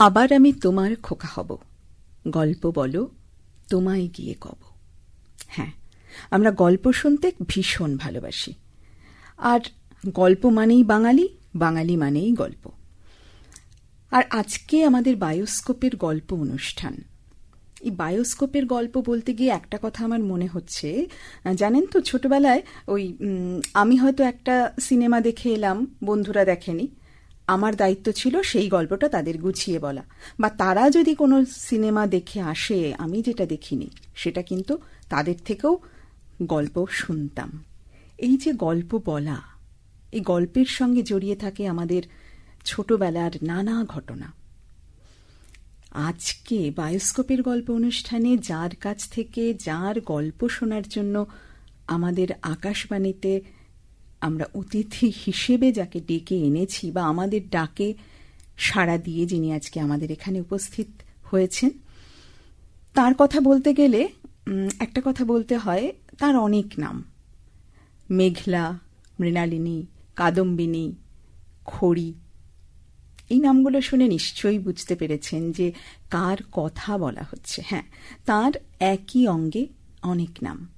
আবার আমি তোমার খোকা হব। গল্প বলো, তোমায় গিয়ে কব। হ্যাঁ আমরা গল্প শুনতে ভীষণ ভালোবাসি। আর গল্প মানেই বাঙালি বাঙালি মানেই গল্প। আর আজকে আমাদের বায়োস্কোপের গল্প অনুষ্ঠান। এই বায়োস্কোপের গল্প বলতে গিয়ে একটা কথা আমার মনে হচ্ছে। জানেন তো, ছোটবেলায় ওই আমি হয়তো একটা সিনেমা দেখে এলাম, বন্ধুরা দেখেনি। আমার দায়িত্ব ছিল সেই গল্পটা তাদের গুছিয়ে বলা। বা তারা যদি কোনো সিনেমা দেখে আসে, আমি যেটা দেখিনি, সেটা কিন্তু তাদের থেকেও গল্প শুনতাম। এই যে গল্প বলা, এই গল্পের সঙ্গে জড়িয়ে থাকে আমাদের ছোটবেলার নানা ঘটনা। আজকে বায়োস্কোপের গল্প অনুষ্ঠানে যার কাছ থেকে যার গল্প শোনার জন্য আমাদের আকাশবাণীতে আমরা অতিথি হিসেবে যাকে ডেকে এনেছি বা আমাদের ডাকে সাড়া দিয়ে যিনি আজকে আমাদের এখানে উপস্থিত হয়েছেন, তার কথা বলতে গেলে একটা কথা বলতে হয়, তার অনেক নাম। মেঘলা, মৃণালিনী, কাদম্বিনী, খড়ি। এই নামগুলো শুনে নিশ্চয়ই বুঝতে পেরেছেন যে কার কথা বলা হচ্ছে। হ্যাঁ তার একই অঙ্গে অনেক নাম।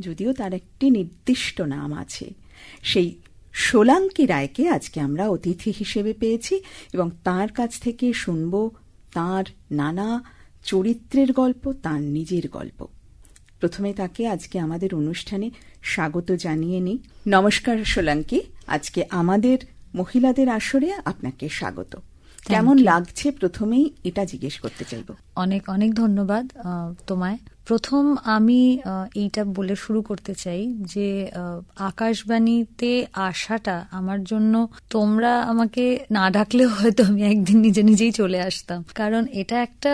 যদিও তার একটি নির্দিষ্ট নাম আছে। সেই সোলাঙ্কি রায়কে আজকে আমরা অতিথি হিসেবে পেয়েছি এবং তার কাছ থেকে শুনব তার নানা চরিত্রের গল্প তার নিজের গল্প। প্রথমে তাকে আজকে আমাদের অনুষ্ঠানে স্বাগত জানিয়ে নিই। নমস্কার সোলাঙ্কি আজকে আমাদের মহিলাদের আসরে আপনাকে স্বাগত। কেমন লাগছে প্রথমেই এটা জিজ্ঞেস করতে চাইব। অনেক অনেক ধন্যবাদ তোমায়। প্রথম আমি এইটা বলে শুরু করতে চাই যে আকাশবাণীতে আসাটা আমার জন্য তোমরা আমাকে না ডাকলেও হয়তো আমি একদিন নিজে নিজেই চলে আসতাম। কারণ এটা একটা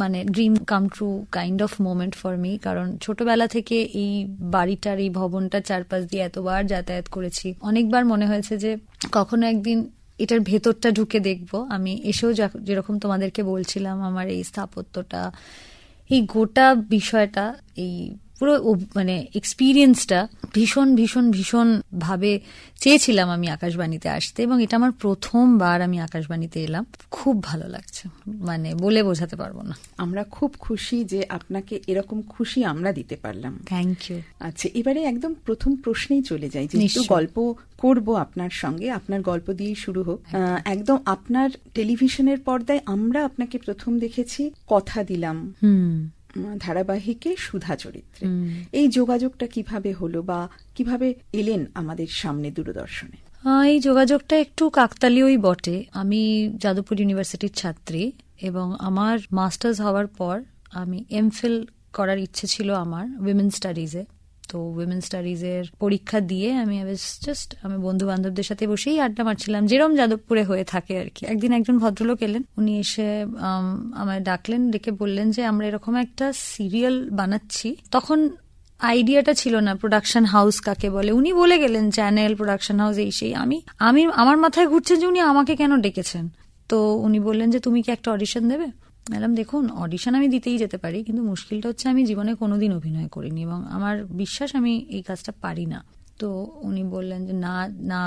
মানে dream come true kind of moment for me কারণ ছোটবেলা থেকে এই বাড়িটার, এই ভবনটার চারপাশ দিয়ে এতবার যাতায়াত করেছি। অনেকবার মনে হয়েছে যে, কখনো একদিন এটার ভেতরটা ঢুকে দেখব। আমি এসেও যেরকম তোমাদেরকে বলছিলাম, আমার এই স্থাপত্যটা এই গোটা বিষয়টা এই পুরো মানে এক্সপিরিয়েন্সটা ভীষণ ভীষণ ভীষণ ভাবে চেয়েছিলাম আমি আকাশবাণীতে আসতে এবং এটা আমার প্রথমবার আমি আকাশবাণীতে এলাম। খুব ভালো লাগছে। মানে বলে বোঝাতে পারব না। আমরা খুব খুশি যে আপনাকে এরকম খুশি আমরা দিতে পারলাম। থ্যাংক ইউ আচ্ছা এবারে একদম প্রথম প্রশ্নেই চলে যাই যেহেতু। গল্প করব আপনার সঙ্গে। আপনার গল্প দিয়েই শুরু হোক। একদম আপনার টেলিভিশনের পর্দায় আমরা আপনাকে প্রথম দেখেছি কথা দিলাম। হুম। ধারাবাহিকে সুধা চরিত্রে। এই যোগাযোগটা কীভাবে হলো বা কীভাবে এলেন আমাদের সামনে দূরদর্শনে? এই যোগাযোগটা একটু কাকতালীয়ই বটে। আমি যাদবপুর ইউনিভার্সিটির ছাত্রী এবং আমার মাস্টার্স হওয়ার পর আমি এমফিল করার ইচ্ছে ছিল আমার উইমেন স্টাডিজে তো উইমেন স্টাডিজের পরীক্ষা দিয়ে আমি জাস্ট আমি বন্ধু বান্ধবদের সাথে বসেই আড্ডা মারছিলাম, যেরম যাদবপুরে হয়ে থাকে আর কি। একদিন একজন ভদ্রলোক এলেন, উনি এসে আমায় ডাকলেন, ডেকে বললেন যে, আমরা এরকম একটা সিরিয়াল বানাচ্ছি। তখন আইডিয়াটা ছিল না প্রোডাকশন হাউস কাকে বলে। উনি বলে গেলেন চ্যানেল প্রোডাকশন হাউস এই সেই। আমি আমি, আমার মাথায় ঘুরছে যে, উনি আমাকে কেন ডেকেছেন? তো উনি বললেন যে, তুমি কি একটা অডিশন দেবে? ম্যাডাম, দেখুন অডিশন আমি দিতেই যেতে পারি, কিন্তু মুশকিলটা হচ্ছে আমি জীবনে কোনোদিন অভিনয় করিনি এবং আমার বিশ্বাস আমি এই কাজটা পারি না। তো উনি বললেন যে, না না,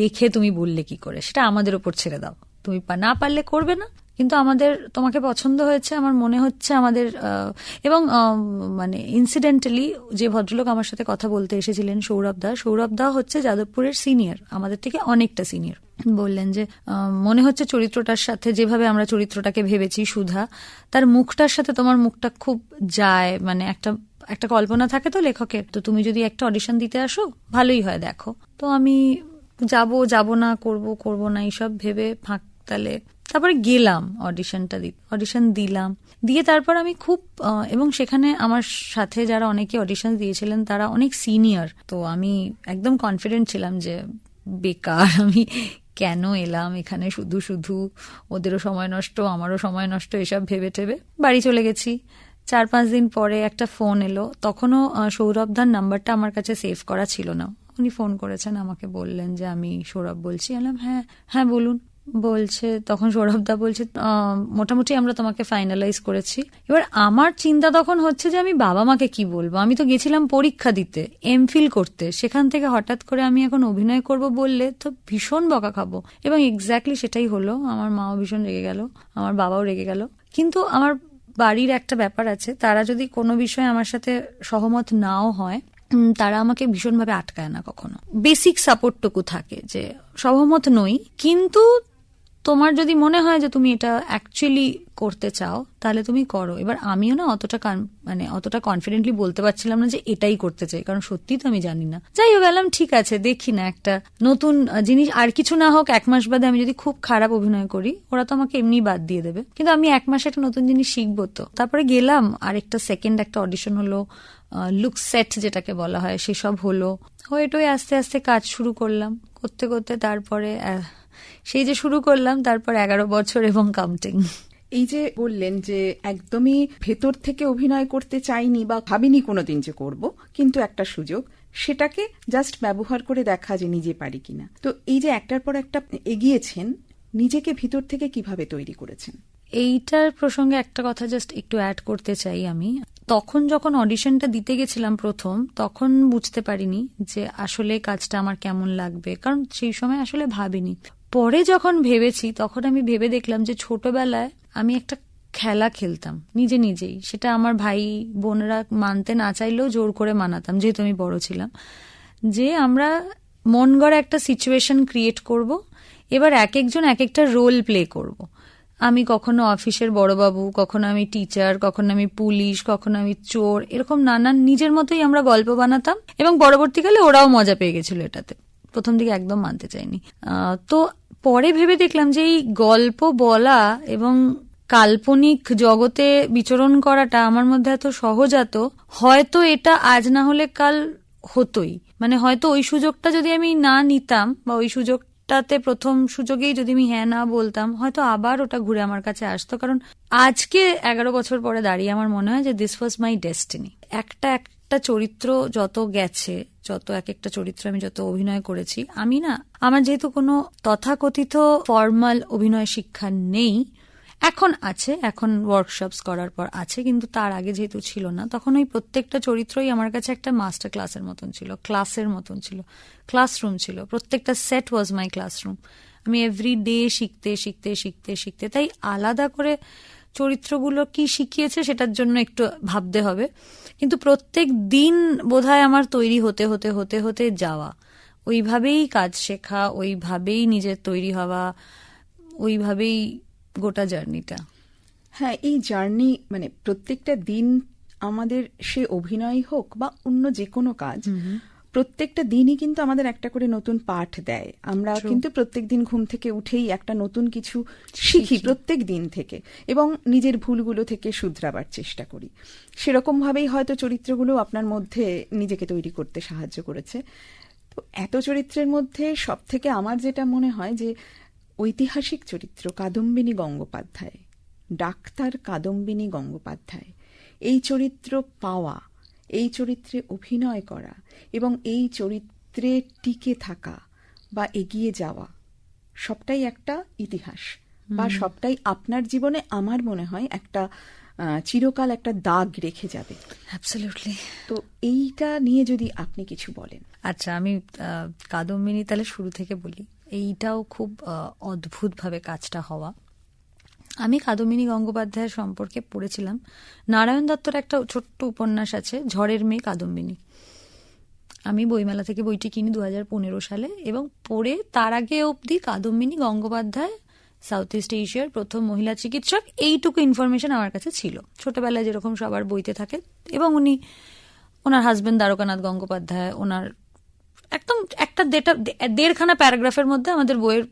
দেখে তুমি বললে কি করে? সেটা আমাদের ওপর ছেড়ে দাও। তুমি না পারলে করবে না, কিন্তু আমাদের, তোমাকে পছন্দ হয়েছে, আমার মনে হচ্ছে আমাদের এবং মানে ইনসিডেন্টালি যে ভদ্রলোক আমার সাথে কথা বলতে এসেছিলেন, সৌরভ দা সৌরভ দা হচ্ছে যাদবপুরের সিনিয়র আমাদের থেকে অনেকটা সিনিয়র বললেন যে মনে হচ্ছে চরিত্রটার সাথে যেভাবে আমরা চরিত্রটাকে ভেবেছি, সুধা, তার মুখটার সাথে তোমার মুখটা খুব যায়। মানে একটা একটা কল্পনা থাকে তো লেখকের, তো তুমি যদি একটা অডিশন দিতে আসো, ভালোই হয়, দেখো। তো আমি যাব যাব না, করব করব না, এইসব ভেবে ফাঁক তালে তারপরে গেলাম অডিশনটা দি অডিশন দিলাম। দিয়ে তারপর আমি খুব এবং সেখানে আমার সাথে যারা অনেকে অডিশন দিয়েছিলেন, তারা অনেক সিনিয়র তো আমি একদম কনফিডেন্ট ছিলাম যে, বেকার, আমি কেন এলাম? এখানে শুধু শুধু ওদেরও সময় নষ্ট, আমারও সময় নষ্ট, এসব ভেবে টেবে বাড়ি চলে গেছি। চার পাঁচ দিন পরে একটা ফোন এলো। তখনও সৌরভদার সৌরভ দার নাম্বারটা আমার কাছে সেভ করা ছিল না। উনি ফোন করেছেন, আমাকে বললেন যে আমি সৌরভ বলছি। এলাম হ্যাঁ হ্যাঁ বলুন। বলছে, তখন সৌরভদা বলছে মোটামুটি আমরা তোমাকে ফাইনালাইজ করেছি। এবার আমার চিন্তা তখন হচ্ছে যে, আমি বাবা মাকে কি বলব? আমি তো গেছিলাম পরীক্ষা দিতে এমফিল করতে। সেখান থেকে হঠাৎ করে আমি এখন অভিনয় করব বললে তো ভীষণ বকা খাব। এবং এক্স্যাক্টলি সেটাই হলো, আমার মাও ভীষণ রেগে গেল, আমার বাবাও রেগে গেল। কিন্তু আমার বাড়ির একটা ব্যাপার আছে, তারা যদি কোনো বিষয়ে আমার সাথে সহমত নাও হয় তারা আমাকে ভীষণভাবে আটকায় না কখনো। বেসিক সাপোর্টটুকু থাকে যে, সহমত নই, কিন্তু তোমার যদি মনে হয় যে তুমি এটা অ্যাকচুয়ালি করতে চাও, তাহলে তুমি করো। এবার আমিও না অতটা মানে অতটা কনফিডেন্টলি বলতে পারছিলাম না যে এটাই করতে চাই, কারণ সত্যি তো আমি জানি না। যাই হোক গেলাম ঠিক আছে, দেখি না একটা নতুন জিনিস, আর কিছু না হোক, এক মাস বাদে আমি যদি খুব খারাপ অভিনয় করি, ওরা তো আমাকে এমনি বাদ দিয়ে দেবে। কিন্তু আমি এক মাসে একটা নতুন জিনিস শিখব তো। তারপরে গেলাম, আর একটা সেকেন্ড একটা অডিশন হলো লুক সেট যেটাকে বলা হয়, সেসব হলো। হয়ে টয়ে আস্তে আস্তে কাজ শুরু করলাম। করতে করতে তারপরে সেই যে শুরু করলাম তারপর এগারো বছর এবং কাউন্টিং এই যে বললেন যে একদমই ভেতর থেকে অভিনয় করতে চাইনি বা ভাবিনি কোনোদিন যে করব কিন্তু একটা সুযোগ সেটাকে জাস্ট ব্যবহার করে দেখা যে নিজে পারি কিনা। তো এই যে একটার পর একটা এগিয়েছেন নিজেকে ভিতর থেকে কীভাবে তৈরি করেছেন? এইটার প্রসঙ্গে একটা কথা জাস্ট একটু অ্যাড করতে চাই আমি। তখন যখন অডিশনটা দিতে গেছিলাম প্রথম তখন বুঝতে পারিনি যে আসলে কাজটা আমার কেমন লাগবে কারণ সেই সময় আসলে ভাবিনি। পরে যখন ভেবেছি, তখন আমি ভেবে দেখলাম যে ছোটবেলায় আমি একটা খেলা খেলতাম, নিজে নিজেই। সেটা আমার ভাই বোনরা মানতে না চাইলেও জোর করে মানাতাম, যেহেতু আমি বড় ছিলাম। যে আমরা মন গড়া একটা সিচুয়েশন ক্রিয়েট করব, এবার এক একজন এক একটা রোল প্লে করব। আমি কখনো অফিসের বড়বাবু, কখনো আমি টিচার কখনো আমি পুলিশ, কখনো আমি চোর, এরকম নানান নিজের মতোই আমরা গল্প বানাতাম এবং পরবর্তীকালে ওরাও মজা পেয়ে গেছিল এটাতে। প্রথম দিকে একদম মানতে চাইনি। তো পরে ভেবে দেখলাম যে এই গল্প বলা এবং কাল্পনিক জগতে বিচরণ করাটা আমার মধ্যে এত সহজাত, হয়তো এটা আজ না হলে কাল হতোই। মানে হয়তো ওই সুযোগটা যদি আমি না নিতাম বা ওই সুযোগটাতে প্রথম সুযোগেই যদি আমি হ্যাঁ না বলতাম, হয়তো আবার ওটা ঘুরে আমার কাছে আসতো। কারণ আজকে এগারো বছর পরে দাঁড়িয়ে আমার মনে হয় যে দিস ওয়াজ মাই ডেস্টিনি একটা একটা চরিত্র যত গেছে, যত এক একটা চরিত্র আমি যত অভিনয় করেছি, আমি না, আমার যেহেতু কোনো তথাকথিত ফর্মাল অভিনয় শিক্ষা নেই, এখন আছে, এখন ওয়ার্কশপস করার পর আছে, কিন্তু তার আগে যেহেতু ছিল না, তখন ওই প্রত্যেকটা চরিত্রই আমার কাছে একটা মাস্টার ক্লাসের মতন ছিল ক্লাসের মতন ছিল ক্লাসরুম ছিল, প্রত্যেকটা সেট ওয়াজ মাই ক্লাসরুম আমি এভরি ডে শিখতে শিখতে শিখতে শিখতে, তাই আলাদা করে চরিত্রগুলো কি শিখিয়েছে সেটার জন্য একটু ভাবতে হবে। কিন্তু প্রত্যেক দিন বোধহয় আমার তৈরি হতে হতে হতে হতে যাওয়া। ওইভাবেই কাজ শেখা ওইভাবেই নিজের তৈরি হওয়া ওইভাবেই গোটা জার্নিটা। হ্যাঁ এই জার্নি মানে প্রত্যেকটা দিন আমাদের সে অভিনয় হোক বা অন্য যে কোনো কাজ প্রত্যেকটা দিনই কিন্তু আমাদের একটা করে নতুন পাঠ দেয়। আমরা কিন্তু প্রত্যেক দিন ঘুম থেকে উঠেই একটা নতুন কিছু শিখি। প্রত্যেক দিন থেকে এবং নিজের ভুলগুলো থেকে শুধরাবার চেষ্টা করি। সেরকমভাবেই হয়তো চরিত্রগুলো আপনার মধ্যে নিজেকে তৈরি করতে সাহায্য করেছে। তো এত চরিত্রের মধ্যে সব থেকে আমার যেটা মনে হয় যে ঐতিহাসিক চরিত্র কাদম্বিনী গঙ্গোপাধ্যায় ডাক্তার কাদম্বিনী গঙ্গোপাধ্যায়। এই চরিত্র পাওয়া এই চরিত্রে অভিনয় করা এবং এই চরিত্রে টিকে থাকা বা এগিয়ে যাওয়া সবটাই একটা ইতিহাস বা সবটাই আপনার জীবনে আমার মনে হয় একটা চিরকাল একটা দাগ রেখে যাবে। অ্যাবসলিউটলি তো এইটা নিয়ে যদি আপনি কিছু বলেন। আচ্ছা আমি কাদম্বিনী তাহলে শুরু থেকে বলি। এইটাও খুব অদ্ভুতভাবে কাজটা হওয়া। আমি কাদম্বিনী গঙ্গোপাধ্যায়ের সম্পর্কে পড়েছিলাম। নারায়ণ দত্তর একটা ছোট্ট উপন্যাস আছে, ঝড়ের মেয়ে কাদম্বিনী। আমি বইমেলা থেকে বইটি কিনি দু হাজার পনেরো সালে এবং পড়ে তার আগে অবধি কাদম্বিনী গঙ্গোপাধ্যায় সাউথ ইস্ট এশিয়ার প্রথম মহিলা চিকিৎসক, এইটুকু ইনফরমেশন আমার কাছে ছিল। ছোটবেলায় যেরকম সবার বইতে থাকে এবং উনি, ওনার হাজবেন্ড দ্বারকানাথ গঙ্গোপাধ্যায়, ওনার একদম একটা দেড়খানা প্যারাগ্রাফের মধ্যে আমাদের বইয়ের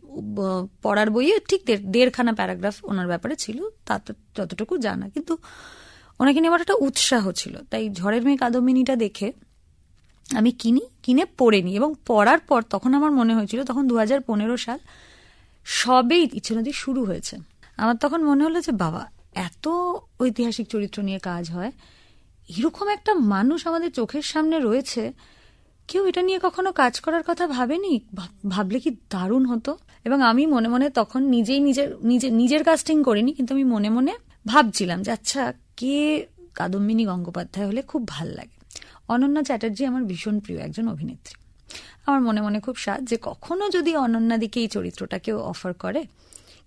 পড়ার বইয়ে ঠিক দেড়- দেড়খানা প্যারাগ্রাফ ওনার ব্যাপারে ছিল তাতে যতটুকু জানা। কিন্তু ওনাকে নিয়ে আমার একটা উৎসাহ ছিল। তাই ঝড়ের মেয়ে কাদম্বিনীটা দেখে আমি কিনি, কিনে পড়ে নিই। এবং পড়ার পর তখন আমার মনে হয়েছিল, তখন দু হাজার পনেরো সাল সবেই ইচ্ছে নদী শুরু হয়েছে। আমার তখন মনে হলো যে, বাবা, এত ঐতিহাসিক চরিত্র নিয়ে কাজ হয়, এরকম একটা মানুষ আমাদের চোখের সামনে রয়েছে কেউ এটা নিয়ে কখনো কাজ করার কথা ভাবেনি? ভাব- ভাবলে কি দারুণ হতো? এবং আমি মনে মনে তখন নিজেই নিজের নিজে, নিজের কাস্টিং করিনি, কিন্তু আমি মনে মনে ভাবছিলাম যে আচ্ছা কে কাদম্বিনী গঙ্গোপাধ্যায় হলে খুব ভালো লাগে? অনন্যা চ্যাটার্জি আমার ভীষণ প্রিয়, একজন অভিনেত্রী। আমার মনে মনে খুব সাজ যে, কখনো যদি অনন্যা দিকে এই চরিত্রটা কেউ অফার করে,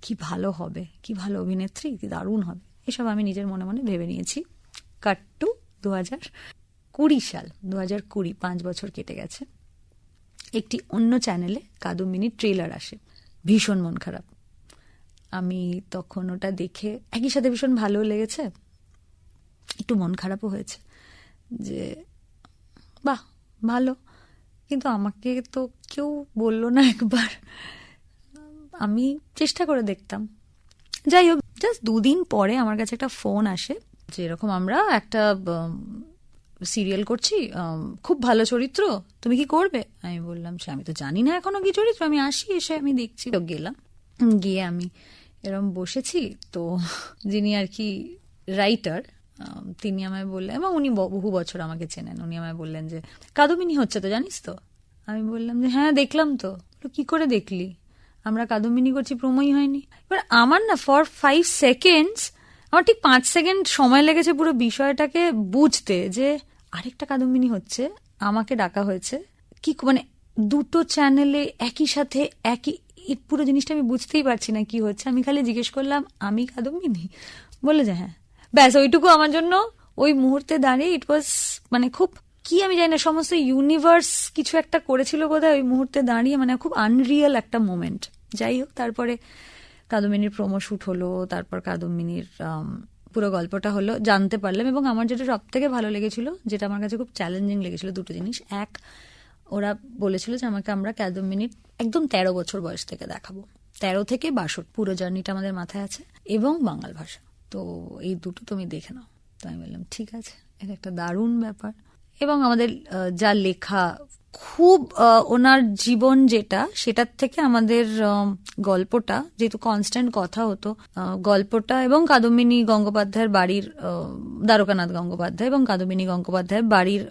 কি ভালো হবে, কি ভালো অভিনেত্রী, কি দারুণ হবে। এসব আমি নিজের মনে মনে ভেবে নিয়েছি। কাট টু দু হাজার কুড়ি সাল দু হাজার কুড়ি, পাঁচ বছর কেটে গেছে। একটি অন্য চ্যানেলে কাদম্বিনীর ট্রেলার আসে, ভীষণ মন খারাপ। আমি তখন ওটা দেখে একই সাথে ভীষণ ভালো লেগেছে, একটু মন খারাপও হয়েছে যে, বাহ, ভালো। কিন্তু আমাকে তো কেউ বলল না একবার। আমি চেষ্টা করে দেখতাম। যাই হোক, জাস্ট দুদিন পরে আমার কাছে একটা ফোন আসে যে এরকম আমরা একটা সিরিয়াল করছি খুব ভালো চরিত্র, তুমি কি করবে? আমি বললাম, সে আমি তো জানি না এখনও কি চরিত্র, আমি আসি, এসে আমি দেখছি। তো গেলাম। গিয়ে আমি এরম বসেছি, তো যিনি আর কি রাইটার তিনি আমায় বললেন, এবং উনি বহু বছর আমাকে চেনেন, উনি আমায় বললেন যে কাদম্বিনী হচ্ছে তো, জানিস তো? আমি বললাম যে হ্যাঁ দেখলাম তো। কি করে দেখলি? আমরা কাদম্বিনী করছি, প্রমোই হয়নি। এবার আমার না ফর ফাইভ সেকেন্ডস আমার ঠিক পাঁচ সেকেন্ড সময় লেগেছে পুরো বিষয়টাকে বুঝতে যে আরেকটা কাদম্বিনী হচ্ছে আমাকে ডাকা হয়েছে। কি মানে দুটো চ্যানেলে একই সাথে একই পুরো জিনিসটা আমি বুঝতেই পারছি না কি হচ্ছে। আমি খালি জিজ্ঞেস করলাম আমি কাদম্বিনী? বলে যে হ্যাঁ। ব্যাস ওইটুকু আমার জন্য। ওই মুহূর্তে দাঁড়িয়ে ইট ওয়াজ মানে খুব কি আমি জানি না সমস্ত ইউনিভার্স কিছু একটা করেছিল বোধহয় ওই মুহূর্তে দাঁড়িয়ে। মানে খুব আনরিয়াল একটা মোমেন্ট যাই হোক তারপরে কাদম্বিনীর প্রোমো শ্যুট হলো তারপর কাদম্বিনীর আম, পুরো গল্পটা হলো জানতে পারলাম এবং আমার যেটা সব থেকে ভালো লেগেছিল, যেটা আমার কাছে খুব চ্যালেঞ্জিং লেগেছিল দুটো জিনিস। এক, ওরা বলেছিল যে আমাকে আমরা কাদম্বিনীর একদম তেরো বছর বয়স থেকে দেখাবো। তেরো থেকে বাষট পুরো জার্নিটা আমাদের মাথায় আছে। এবং বাঙাল ভাষা। তো এই দুটো তুমি দেখে নাও। তো আমি বললাম, ঠিক আছে, এটা একটা দারুণ ব্যাপার। এবং আমাদের যা লেখা খুব ওনার জীবন যেটা, সেটার থেকে আমাদের গল্পটা, যেহেতু কনস্ট্যান্ট কথা হতো গল্পটা এবং কাদম্বিনী গঙ্গোপাধ্যায়ের বাড়ির দ্বারকানাথ গঙ্গোপাধ্যায় এবং কাদম্বিনী গঙ্গোপাধ্যায়ের বাড়ির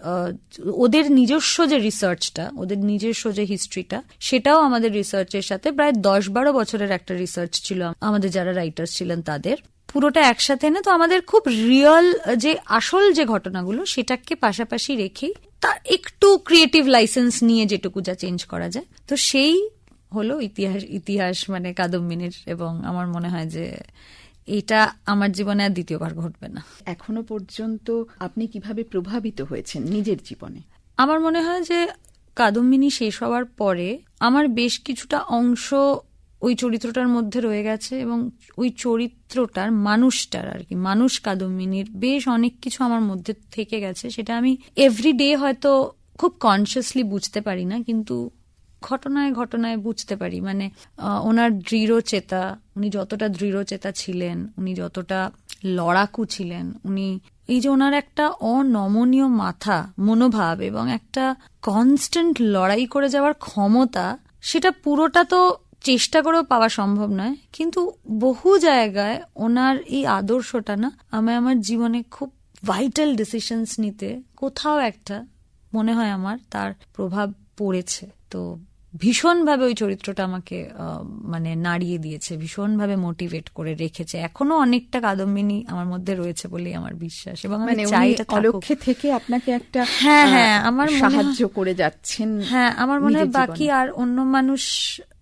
ওদের নিজস্ব যে রিসার্চটা ওদের নিজস্ব যে হিস্ট্রিটা সেটাও আমাদের রিসার্চের সাথে প্রায় দশ বারো বছরের একটা রিসার্চ ছিল, আমাদের যারা রাইটার্স ছিলেন তাদের। পুরোটা একসাথে না তো আমাদের খুব রিয়েল যে আসল যে ঘটনাগুলো সেটাকে পাশাপাশি রেখেই তার একটু ক্রিয়েটিভ লাইসেন্স নিয়ে যেটুকু যা চেঞ্জ করা যায়। তো সেই হলো ইতিহাস ইতিহাস মানে কাদম্বিনীর এবং আমার মনে হয় যে এটা আমার জীবনে আর দ্বিতীয়বার ঘটবে না। এখনও পর্যন্ত আপনি কীভাবে প্রভাবিত হয়েছেন নিজের জীবনে? আমার মনে হয় যে কাদম্বিনী শেষ হওয়ার পরে আমার বেশ কিছুটা অংশ ওই চরিত্রটার মধ্যে রয়ে গেছে এবং ওই চরিত্রটার মানুষটার আর কি, মানুষ কাদম্বিনীর বেশ অনেক কিছু আমার মধ্যে থেকে গেছে, সেটা আমি এভরি ডে হয়তো খুব কনসিয়াসলি বুঝতে পারি না, কিন্তু ঘটনায় ঘটনায় বুঝতে পারি। মানে ওনার দৃঢ় চেতা উনি যতটা দৃঢ় চেতা ছিলেন, উনি যতটা লড়াকু ছিলেন, উনি, এই যে ওনার একটা অনমনীয় মাথা, মনোভাব এবং একটা কনস্ট্যান্ট লড়াই করে যাওয়ার ক্ষমতা, সেটা পুরোটা তো চেষ্টা করেও পাওয়া সম্ভব নয় কিন্তু বহু জায়গায় ওনার এই আদর্শটা না আমি আমার জীবনে খুব ভাইটাল ডিসিশনস নিতে কোথাও একটা মনে হয় আমার তার প্রভাব পড়েছে। তো ভীষণভাবে ওই চরিত্রটা আমাকে মানে নাড়িয়ে দিয়েছে ভীষণভাবে মোটিভেট করে রেখেছে। এখনও অনেকটা কাদম্বিনী আমার মধ্যে রয়েছে বলেই আমার বিশ্বাস এবং আমি মানে চাই। অলক্ষ্যে থেকে আপনাকে একটা হ্যাঁ, হ্যাঁ, আমার সাহায্য করে যাচ্ছেন হ্যাঁ আমার মনে হয় বাকি আর অন্য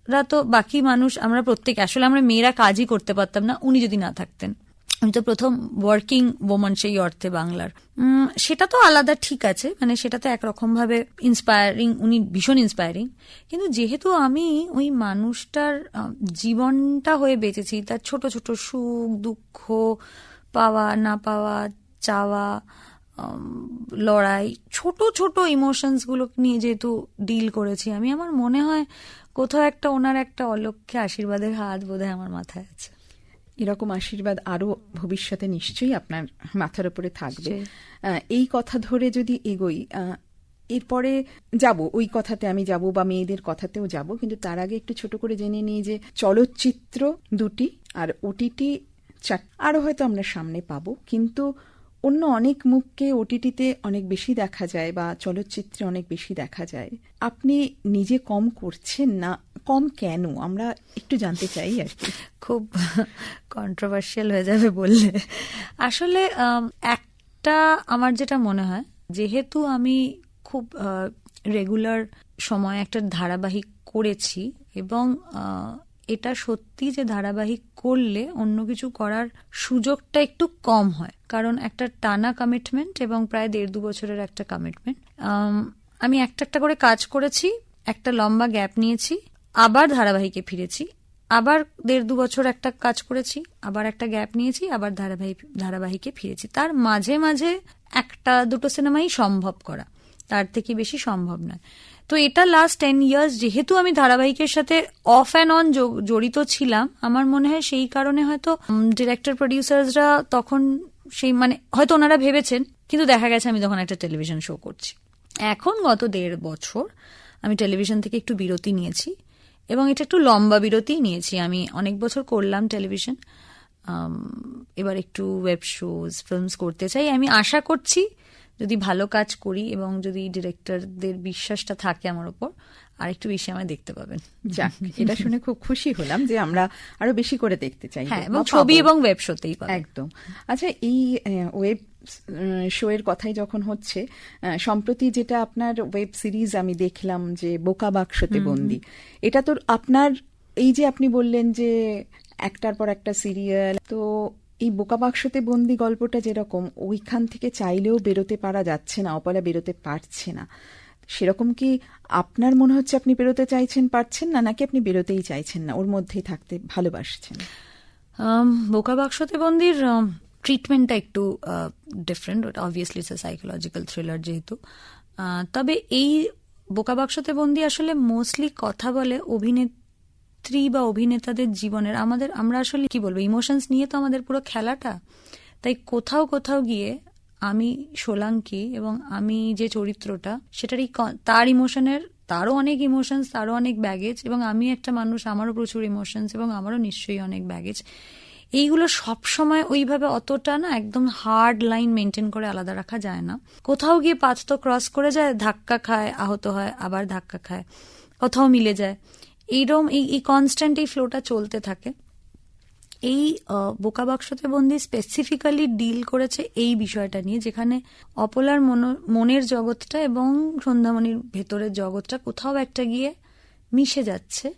মানুষরা তো বাকি মানুষ, আমরা প্রত্যেক, আসলে আমরা মেয়েরা কাজই করতে পারতাম না, উনি যদি না থাকতেন। আমি তো প্রথম ওয়ার্কিং ওমান সেই অর্থে বাংলার। সেটা তো আলাদা, ঠিক আছে মানে সেটা তো একরকম ভাবে ইন্সপায়ারিং উনি ভীষণ ইন্সপায়ারিং কিন্তু যেহেতু আমি ওই মানুষটার জীবনটা হয়ে বেঁচেছি, তার ছোট ছোট সুখ, দুঃখ, পাওয়া, না পাওয়া, চাওয়া লড়াই, ছোট ছোট ইমোশনসগুলো নিয়ে যেহেতু ডিল করেছি, আমি, আমার মনে হয় কোথাও একটা ওনার একটা অলক্ষ্যে আশীর্বাদের হাত বোধহয় আমার মাথায় আছে। এরকম আশীর্বাদ আরও ভবিষ্যতে নিশ্চয়ই আপনার মাথার উপরে থাকবে। এই কথা ধরে যদি এগোই এরপরে যাব ওই কথাতে আমি যাব বা মেয়েদের কথাতেও যাব কিন্তু তার আগে একটু ছোট করে জেনে নিই যে চলচ্চিত্র দুটি আর ওটিটি চার আরও হয়তো আমরা সামনে পাবো। কিন্তু অন্য অনেক মুখকে ওটিটিতে অনেক বেশি দেখা যায় বা চলচ্চিত্রে অনেক বেশি দেখা যায়। আপনি নিজে কম করছেন না? কম কেন? আমরা একটু জানতে চাই আর কি। খুব কন্ট্রোভার্সিয়াল হয়ে যাবে বললে। আসলে একটা আমার যেটা মনে হয়, যেহেতু আমি খুব রেগুলার সময় একটা ধারাবাহিক করেছি এবং এটা সত্যি যে ধারাবাহিক করলে অন্য কিছু করার সুযোগটা একটু কম হয়। কারণ একটা টানা কমিটমেন্ট এবং প্রায় দেড় দু বছরের একটা কমিটমেন্ট আমি একটা একটা করে কাজ করেছি, একটা লম্বা গ্যাপ নিয়েছি, আবার ধারাবাহিকে ফিরেছি, আবার দেড় দু বছর একটা কাজ করেছি, আবার একটা গ্যাপ নিয়েছি, আবার ধারাবাহিক, ধারাবাহিকে ফিরেছি। তার মাঝে মাঝে একটা দুটো সিনেমাই সম্ভব করা। তার থেকে বেশি সম্ভব নয়। তো এটা লাস্ট টেন ইয়ার্স যেহেতু আমি ধারাবাহিকের সাথে অফ অ্যান্ড অন জড়িত ছিলাম, আমার মনে হয় সেই কারণে হয়তো ডিরেক্টর প্রডিউসার্সরা তখন সেই মানে হয়তো ওনারা ভেবেছেন, কিন্তু দেখা গেছে আমি তখন একটা টেলিভিশন শো করছি। এখন গত দেড় বছর আমি টেলিভিশন থেকে একটু বিরতি নিয়েছি, এবং এটা একটু লম্বা বিরতি নিয়েছি। আমি অনেক বছর করলাম টেলিভিশন এবার একটু ওয়েব শোজ ফিল্মস করতে চাই। আমি আশা করছি যদি ভালো কাজ করি এবং যদি ডিরেক্টরদের বিশ্বাসটা থাকে আমার উপর আর একটু বেশি আমায় দেখতে পাবেন। যাক এটা শুনে খুব খুশি হলাম যে আমরা আরও বেশি করে দেখতে চাই হ্যাঁ এবং ছবি এবং ওয়েব শোতেই একদম। আচ্ছা এই ওয়েব শো এর কথাই যখন হচ্ছে সম্প্রতি যেটা আপনার ওয়েব সিরিজ আমি দেখলাম যে বোকা বাক্সতে বন্দি এটা তো আপনার এই যে আপনি বললেন যে একটার পর একটা সিরিয়াল তো এই বোকা বাক্সতে বন্দি গল্পটা যেরকম, ওইখান থেকে চাইলেও বেরোতে পারা যাচ্ছে না, অপলা বেরোতে পারছে না। সেরকম কি আপনার মনে হচ্ছে আপনি বেরোতে চাইছেন, পারছেন না, নাকি আপনি বেরোতেই চাইছেন না? ওর মধ্যেই থাকতে ভালোবাসছেন। বোকা বাক্সতে বন্দির ট্রিটমেন্টটা একটু ডিফারেন্ট ওটা অবভিয়াসলি ইটস সাইকোলজিক্যাল থ্রিলার যেহেতু। তবে এই বোকা বাক্সতে বন্দি আসলে মোস্টলি কথা বলে অভিনেত্রী বা অভিনেতাদের জীবনের আমাদের, আমরা আসলে কি বলব ইমোশনস নিয়ে তো আমাদের পুরো খেলাটা। তাই কোথাও কোথাও গিয়ে আমি সোলাঙ্কি এবং আমি যে চরিত্রটা, সেটারই ক- তার ইমোশনের তারও অনেক ইমোশনস তারও অনেক ব্যাগেজ এবং আমি একটা মানুষ, আমারও প্রচুর ইমোশনস এবং আমারও নিশ্চয়ই অনেক ব্যাগেজ এইগুলো সব সময় ওইভাবে অতটা না একদম হার্ড লাইন মেনটেন করে আলাদা রাখা যায় না। কোথাও গিয়ে পাথ তো ক্রস করে যায়, ধাক্কা খায়, আহত হয়, আবার ধাক্কা খায়, কোথাও মিলে যায়। এইরকম এই এই কনস্ট্যান্ট এই ফ্লোটা চলতে থাকে। এই বোকা বাক্সতে বন্দি স্পেসিফিক্যালি ডিল করেছে এই বিষয়টা নিয়ে যেখানে অপলার মনো- মনের জগৎটা এবং সন্ধ্যামণির ভেতরের জগৎটা কোথাও একটা গিয়ে মিশে যাচ্ছে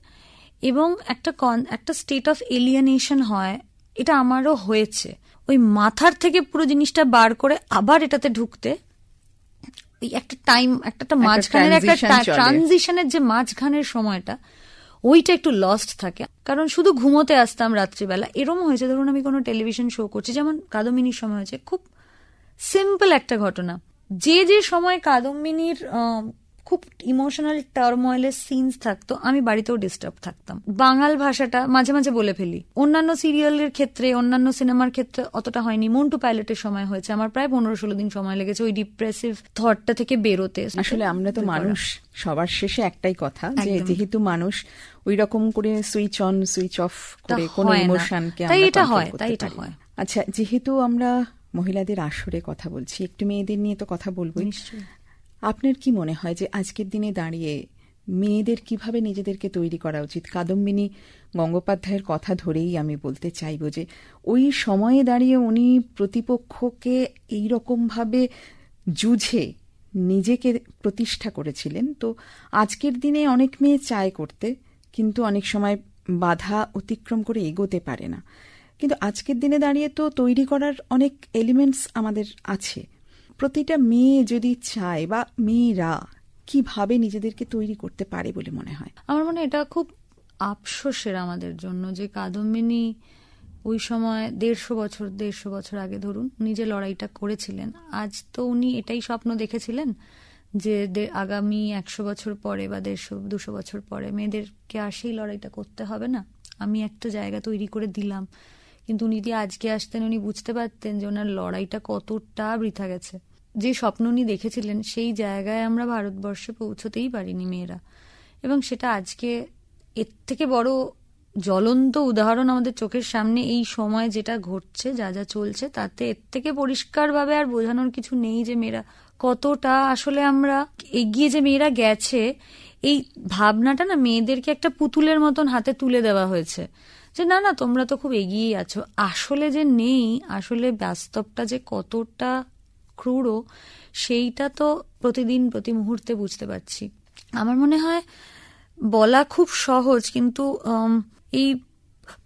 এবং একটা কন একটা স্টেট অফ এলিয়েনেশন হয়। এটা আমারও হয়েছে। ওই মাথার থেকে পুরো জিনিসটা বার করে আবার এটাতে ঢুকতে ওই একটা টাইম একটা মাঝখানের একটা ট্রানজিশনের যে মাঝখানের সময়টা ওইটা একটু লস্ট থাকে। কারণ শুধু ঘুমোতে আসতাম রাত্রিবেলা এরম হয়েছে। ধরুন আমি কোনো টেলিভিশন শো করছি, যেমন কাদম্বিনীর সময় হয়েছে। খুব সিম্পল একটা ঘটনা। যে যে সময় কাদম্বিনীর খুব ইমোশনাল টার্ময়েলের সিনস থাকতো আমি বাড়িতেও ডিস্টার্ব থাকতাম। বাঙাল ভাষাটা মাঝে মাঝে বলে ফেলি। অন্যান্য সিরিয়ালের ক্ষেত্রে অন্যান্য সিনেমার ক্ষেত্রে অতটা হয়নি। মন্টু পাইলটের সময় হয়েছে। আমার প্রায় পনেরো ষোলো দিন সময় লেগেছে ওই ডিপ্রেসিভ থটটা থেকে বেরোতে। আসলে আমরা তো মানুষ। সবার শেষে একটাই কথা যে যেহেতু মানুষ ওই রকম করে সুইচ অন সুইচ অফ করে কোনো। ইমোশনকে তাই এটা হয়, তাই এটা হয়। আচ্ছা যেহেতু আমরা মহিলাদের আসরে কথা বলছি একটু মেয়েদের নিয়ে তো কথা নিশ্চয়ই। আপনার কি মনে হয় যে আজকের দিনে দাঁড়িয়ে মেয়েদের কীভাবে নিজেদেরকে তৈরি করা উচিত? কাদম্বিনী গঙ্গোপাধ্যায়ের কথা ধরেই আমি বলতে চাইব যে ওই সময়ে দাঁড়িয়ে উনি প্রতিপক্ষকে এই ভাবে জুঝে নিজেকে প্রতিষ্ঠা করেছিলেন। তো আজকের দিনে অনেক মেয়ে চায় করতে, কিন্তু অনেক সময় বাধা অতিক্রম করে এগোতে পারে না। কিন্তু আজকের দিনে দাঁড়িয়ে তো তৈরি করার অনেক এলিমেন্টস আমাদের আছে। প্রতিটা মেয়ে যদি চায় বা মেয়েরা কীভাবে নিজেদেরকে তৈরি করতে পারে বলে মনে হয়? আমার মনে এটা খুব আফসোসের আমাদের জন্য যে কাদম্বিনী ওই সময় দেড়শো বছর দেড়শো বছর আগে ধরুন যে লড়াইটা করেছিলেন, আজ তো উনি এটাই স্বপ্ন দেখেছিলেন যে আগামী একশো বছর পরে বা দেড়শো, দুশো বছর পরে মেয়েদেরকে আর সেই লড়াইটা করতে হবে না। আমি একটা জায়গা তৈরি করে দিলাম। কিন্তু উনি যদি আজকে আসতেন, উনি বুঝতে পারতেন যে ওনার লড়াইটা কতটা বৃথা গেছে। যে স্বপ্ন উনি দেখেছিলেন, সেই জায়গায় আমরা ভারতবর্ষে পৌঁছতেই পারিনি মেয়েরা। এবং সেটা আজকে এর থেকে বড় জ্বলন্ত উদাহরণ আমাদের চোখের সামনে এই সময় যেটা ঘটছে, যা যা চলছে, তাতে এর থেকে পরিষ্কারভাবে আর বোঝানোর কিছু নেই যে মেয়েরা কতটা আসলে আমরা এগিয়ে যে মেয়েরা গেছে, এই ভাবনাটা না মেয়েদেরকে একটা পুতুলের মতন হাতে তুলে দেওয়া হয়েছে। যে না না, তোমরা তো খুব এগিয়েই আছো। আসলে যে নেই, আসলে বাস্তবটা যে কতটা ক্রূর সেইটা তো প্রতিদিন, প্রতি মুহূর্তে বুঝতে পারছি। আমার মনে হয় বলা খুব সহজ, কিন্তু এই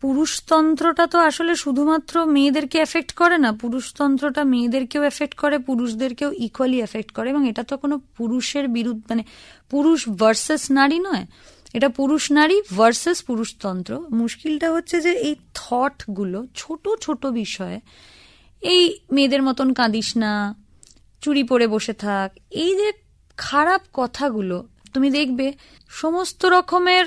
পুরুষতন্ত্রটা তো আসলে শুধুমাত্র মেয়েদেরকে এফেক্ট করে না, পুরুষতন্ত্রটা মেয়েদেরকেও এফেক্ট করে, পুরুষদেরকেও ইকুয়ালি এফেক্ট করে, এবং এটা তো কোনো পুরুষের বিরুদ্ধে মানে পুরুষ ভার্সেস নারী নয়, এটা পুরুষ নারী ভার্সেস পুরুষতন্ত্র। মুশকিলটা হচ্ছে যে এই থটগুলো ছোট ছোট বিষয়ে, এই মেয়েদের মতন কাঁদিস না চুরি পরে বসে থাক। এই যে খারাপ কথাগুলো, তুমি দেখবে সমস্ত রকমের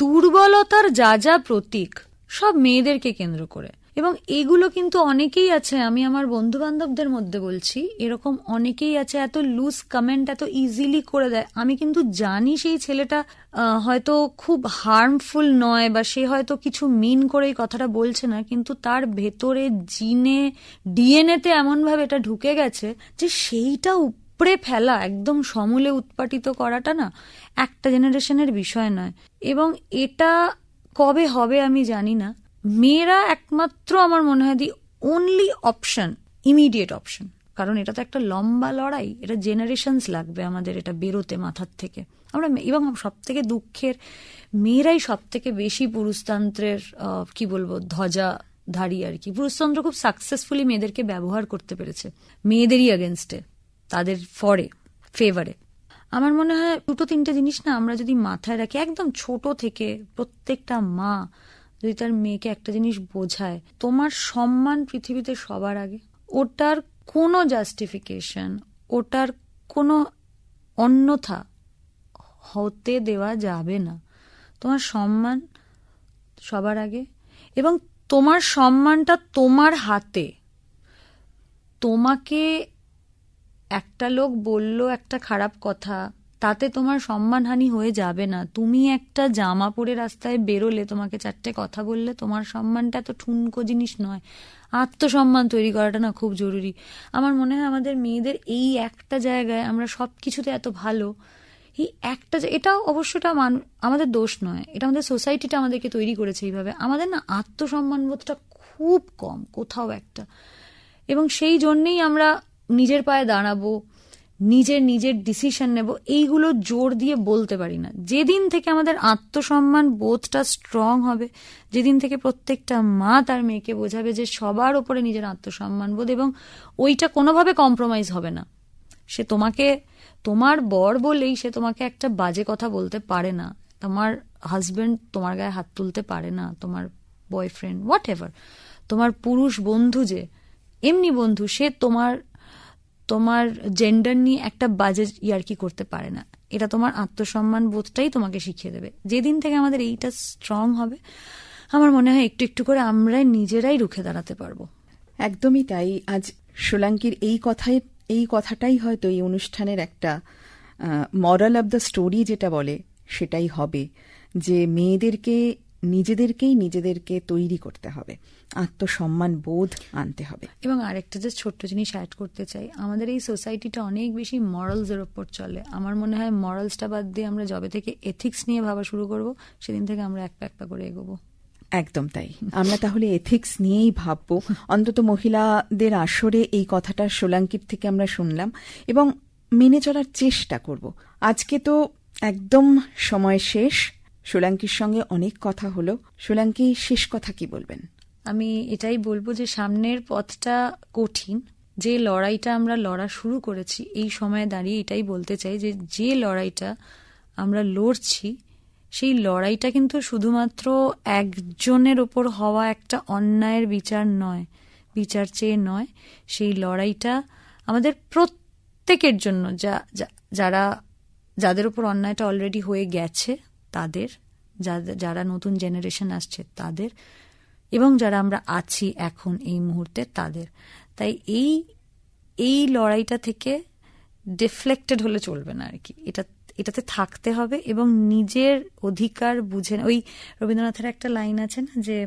দুর্বলতার যা যা প্রতীক সব মেয়েদেরকে কেন্দ্র করে। এবং এগুলো কিন্তু অনেকেই আছে, আমি আমার বন্ধু বান্ধবদের মধ্যে বলছি, এরকম অনেকেই আছে, এত লুজ কমেন্ট এত ইজিলি করে দেয়। আমি কিন্তু জানি সেই ছেলেটা হয়তো খুব হার্মফুল নয় বা সে হয়তো কিছু মিন করে এই কথাটা বলছে না, কিন্তু তার ভেতরে জিনে ডিএনএতে এমনভাবে এটা ঢুকে গেছে যে সেইটা উপড়ে ফেলা, একদম সমূলে উৎপাটিত করাটা না একটা জেনারেশনের বিষয় নয়। এবং এটা কবে হবে আমি জানি না। মেয়েরা একমাত্র আমার মনে হয় the only option immediate option কারণ এটা তো একটা লম্বা লড়াই, এটা জেনারেশনস লাগবে আমাদের, এটা বেরোতে মাথার থেকে। আমরা এবং সব থেকে দুঃখের, মেয়েরাই সব থেকে বেশি পুরুষতন্ত্রের কি বলব ধ্বজা ধারী আর কি। পুরুষতন্ত্র খুব সাকসেসফুলি মেয়েদেরকে ব্যবহার করতে পেরেছে। মেয়েদেরই এগেনস্টে তাদের ফরে ফেভারে আমার মনে হয় দুটো তিনটে জিনিস না, আমরা যদি মাথায় রাখি, একদম ছোট থেকে প্রত্যেকটা মা যদি তার মেয়েকে একটা জিনিস বোঝায়, তোমার সম্মান পৃথিবীতে সবার আগে। ওটার কোনো জাস্টিফিকেশন ওটার কোনো অন্যথা হতে দেওয়া যাবে না। তোমার সম্মান সবার আগে এবং তোমার সম্মানটা তোমার হাতে। তোমাকে একটা লোক বলল একটা খারাপ কথা তাতে তোমার সম্মানহানি হয়ে যাবে না। তুমি একটা জামা পরে রাস্তায় বেরোলে, তোমাকে চারটে কথা বললে, তোমার সম্মানটা এত ঠুনকো জিনিস নয়। আত্মসম্মান তৈরি করাটা না খুব জরুরি। আমার মনে হয় আমাদের মেয়েদের এই একটা জায়গায় আমরা সব কিছুতে এত ভালো। এই একটা এটাও অবশ্যটা মান- আমাদের দোষ নয়। এটা আমাদের সোসাইটিটা আমাদেরকে তৈরি করেছে এইভাবে। আমাদের না আত্মসম্মানবোধটা খুব কম, কোথাও একটা। এবং সেই জন্যেই আমরা নিজের পায়ে দাঁড়াবো নিজের নিজের ডিসিশন নেব, এইগুলো জোর দিয়ে বলতে পারি না। যেদিন থেকে আমাদের আত্মসম্মান বোধটা স্ট্রং হবে, যেদিন থেকে প্রত্যেকটা মা তার মেয়েকে বোঝাবে যে সবার ওপরে নিজের আত্মসম্মান বোধ এবং ওইটা কোনোভাবে কম্প্রোমাইজ হবে না। সে তোমাকে, তোমার বর বলেই সে তোমাকে একটা বাজে কথা বলতে পারে না। তোমার হাজব্যান্ড তোমার গায়ে হাত তুলতে পারে না, তোমার বয়ফ্রেন্ড হোয়াট এভার তোমার পুরুষ বন্ধু যে, এমনি বন্ধু, সে তোমার তোমার জেন্ডার নিয়ে একটা বাজে ইয়ার্কি করতে পারে না। এটা তোমার আত্মসম্মান বোধটাই তোমাকে শিখিয়ে দেবে। যেদিন থেকে আমাদের এইটা স্ট্রং হবে, আমার মনে হয় একটু একটু করে আমরাই নিজেরাই রুখে দাঁড়াতে পারব। একদমই তাই। আজ সোলাঙ্কির এই কথাই এই কথাটাই হয়তো এই অনুষ্ঠানের একটা মরাল অব দ্য স্টোরি যেটা বলে, সেটাই হবে যে মেয়েদেরকে, নিজেদেরকেই নিজেদেরকে তৈরি করতে হবে। আত্মসম্মান বোধ আনতে হবে। এবং আরেকটা যে ছোট্ট জিনিস অ্যাড করতে চাই আমাদের এই সোসাইটিটা অনেক বেশি মরালস এর ওপর চলে। আমার মনে হয় মরালসটা বাদ দিয়ে আমরা যবে থেকে এথিক্স নিয়ে ভাবা শুরু করব সেদিন থেকে আমরা এক পা এক করে এগোবো। একদম তাই। আমরা তাহলে এথিক্স নিয়েই ভাববো। অন্তত মহিলাদের আসরে এই কথাটা সোলাঙ্কির থেকে আমরা শুনলাম এবং মেনে চলার চেষ্টা করব। আজকে তো একদম সময় শেষ। সোলাঙ্কির সঙ্গে অনেক কথা হলো। সোলাঙ্কি শেষ কথা কি বলবেন? আমি এটাই বলব যে সামনের পথটা কঠিন। যে লড়াইটা আমরা লড়া শুরু করেছি, এই সময়ে দাঁড়িয়ে এটাই বলতে চাই যে যে লড়াইটা আমরা লড়ছি, সেই লড়াইটা কিন্তু শুধুমাত্র একজনের ওপর হওয়া একটা অন্যায়ের বিচার নয়, বিচার চেয়ে নয়। সেই লড়াইটা আমাদের প্রত্যেকের জন্য, যা যারা, যাদের ওপর অন্যায়টা অলরেডি হয়ে গেছে, তাদের যারা নতুন জেনারেশন আসছে, তাদের এবং যারা আমরা আছি এখন এই মুহূর্তে তাদের। তাই এই এই লড়াইটা থেকে ডিফ্লেক্টেড হলে চলবে না আর কি। এটা এটাতে থাকতে হবে এবং নিজের অধিকার বুঝে ওই রবীন্দ্রনাথের একটা লাইন আছে না যে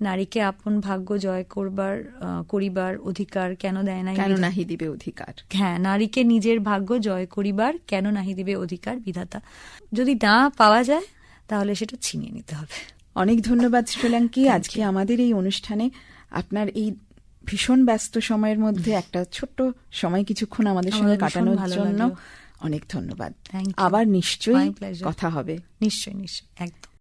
নারীকে আপন ভাগ্য জয় করবার করিবার অধিকার কেন দেয় না কেন নাহি দিবে অধিকার? হ্যাঁ নারীকে নিজের ভাগ্য জয় করিবার কেন নাহি দিবে অধিকার বিধাতা। যদি না পাওয়া যায় তাহলে সেটা ছিনিয়ে নিতে হবে। অনেক ধন্যবাদ শ্রীলঙ্কি। আজকে আমাদের এই অনুষ্ঠানে আপনার এই ভীষণ ব্যস্ত সময়ের মধ্যে একটা ছোট্ট সময় কিছুক্ষণ আমাদের সঙ্গে কাটানোর জন্য অনেক ধন্যবাদ। আবার নিশ্চয়ই কথা হবে। নিশ্চয়ই নিশ্চয়ই। একদম।